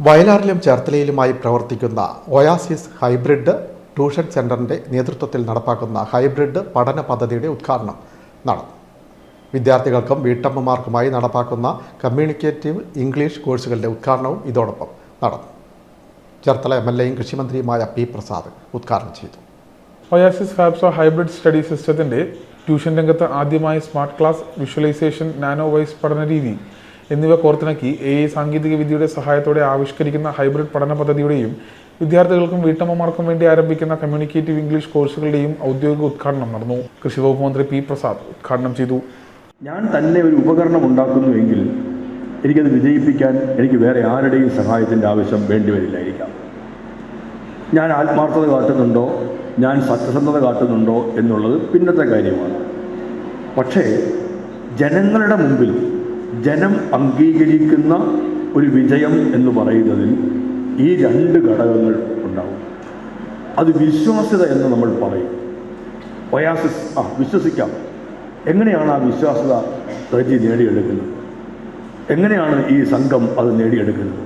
വയലാറിലും ചേർത്തലയിലുമായി പ്രവർത്തിക്കുന്ന oasis hybrid tuition സെന്ററിന്റെ നേതൃത്വത്തിൽ നടപ്പാക്കുന്ന ഹൈബ്രിഡ് പഠന പദ്ധതിയുടെ ഉദ്ഘാടനം നടന്നു. വിദ്യാർത്ഥികൾക്കും വീട്ടമ്മമാർക്കുമായി നടപ്പാക്കുന്ന കമ്മ്യൂണിക്കേറ്റീവ് ഇംഗ്ലീഷ് കോഴ്സുകളുടെ ഉദ്ഘാടനവും ഇതോടൊപ്പം നടന്നു. ചേർത്തല എം എൽ എയും കൃഷിമന്ത്രിയുമായ പി പ്രസാദ് ഉദ്ഘാടനം ചെയ്തു. ഒയാസിസ് ഫാബ്സോ ഹൈബ്രിഡ് സ്റ്റഡി സിസ്റ്റത്തിന്റെ ട്യൂഷൻ രംഗത്ത് ആദ്യമായി smart class visualisation nano wise പഠന രീതി എന്നിവ കോർത്തിണക്കി എ ഐ സാങ്കേതിക വിദ്യയുടെ സഹായത്തോടെ ആവിഷ്കരിക്കുന്ന ഹൈബ്രിഡ് പഠന പദ്ധതിയുടെയും വിദ്യാർത്ഥികൾക്കും വീട്ടമ്മമാർക്കും വേണ്ടി ആരംഭിക്കുന്ന കമ്മ്യൂണിക്കേറ്റീവ് ഇംഗ്ലീഷ് കോഴ്സുകളുടെയും ഔദ്യോഗിക ഉദ്ഘാടനം നടന്നു. കൃഷി വകുപ്പ് മന്ത്രി പി പ്രസാദ് ഉദ്ഘാടനം ചെയ്തു. ഞാൻ തന്നെ ഒരു ഉപകരണം ഉണ്ടാക്കുന്നുവെങ്കിൽ എനിക്കത് വിജയിപ്പിക്കാൻ എനിക്ക് വേറെ ആരുടെയും സഹായത്തിന്റെ ആവശ്യം വേണ്ടിവരില്ലായിരിക്കാം ഞാൻ ആത്മാർത്ഥത കാട്ടുന്നുണ്ടോ? ഞാൻ സത്യസന്ധത കാട്ടുന്നുണ്ടോ എന്നുള്ളത് പിന്നത്തെ കാര്യമാണ്. പക്ഷേ ജനങ്ങളുടെ മുമ്പിൽ ജനം അംഗീകരിക്കുന്ന ഒരു വിജയം എന്ന് പറയുന്നതിൽ ഈ രണ്ട് ഘടകങ്ങൾ ഉണ്ടാവും. അത് വിശ്വാസ്യത എന്ന് നമ്മൾ പറയും. ഒയാസിസ് ആ വിശ്വസിക്കാം. എങ്ങനെയാണ് ആ വിശ്വാസ്യത റജി നേടിയെടുക്കുന്നത്? എങ്ങനെയാണ് ഈ സംഘം അത് നേടിയെടുക്കുന്നത്?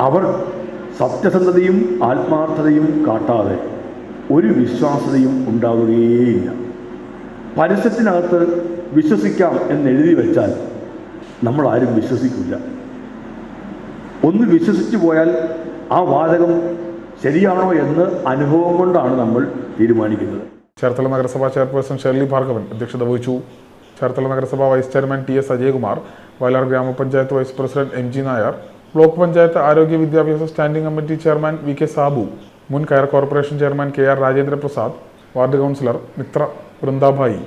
അവർ സത്യസന്ധതയും ആത്മാർത്ഥതയും കാട്ടാതെ ഒരു വിശ്വാസ്യതയും ഉണ്ടാവുകയേയില്ല. പരസ്യത്തിനകത്ത് വിശ്വസിക്കാം എന്ന് എഴുതി വെച്ചാൽ നമ്മൾ ആരും വിശ്വസിക്കില്ല ഒന്ന് വിശ്വസിച്ചു പോയാൽ ആ വാചകം ശരിയാണോ എന്ന് അനുഭവം കൊണ്ടാണ് നമ്മൾ തീരുമാനിക്കുന്നത്. ചേർത്തല നഗരസഭാ ചെയർപേഴ്സൺ ഷെർലി ഭാർഗവൻ അധ്യക്ഷത വഹിച്ചു. ചേർത്തല നഗരസഭാ vice chairman T S Ajayakumar Vayalar ഗ്രാമപഞ്ചായത്ത് vice president M G Nair block panchayat ആരോഗ്യ വിദ്യാഭ്യാസ standing committee chairman V K Sabu മുൻ കയർ corporation chairman K R Rajendra Prasad ward councillor Mithra Vrindabhai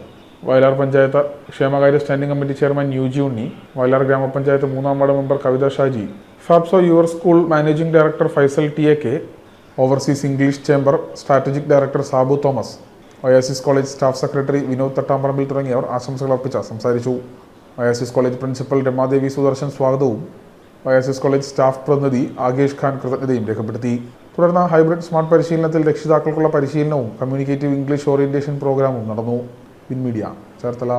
Vayalar panchayat ക്ഷേമകാര്യ standing committee chairman U G Unni Vayalar ഗ്രാമപഞ്ചായത്ത് മൂന്നാം ward member Kavitha Shaji Fabso your school managing director Faisal T A K overseas English chamber strategic director Sabu Thomas Oasis college staff secretary Vinod Thattamparambil തുടങ്ങിയവർ ആശംസകൾ അർപ്പിച്ച് സംസാരിച്ചു. Oasis college principal Ramadevi Sudarshan സ്വാഗതവും Oasis college staff പ്രതിനിധി ആകേഷ് ഖാൻ കൃതജ്ഞതയും രേഖപ്പെടുത്തി. തുടർന്ന് hybrid smart പരിശീലനത്തിൽ രക്ഷിതാക്കൾക്കുള്ള പരിശീലനവും കമ്മ്യൂണിക്കേറ്റീവ് ഇംഗ്ലീഷ് ഓറിയന്റേഷൻ പ്രോഗ്രാമും നടന്നു. Win media Cherthala.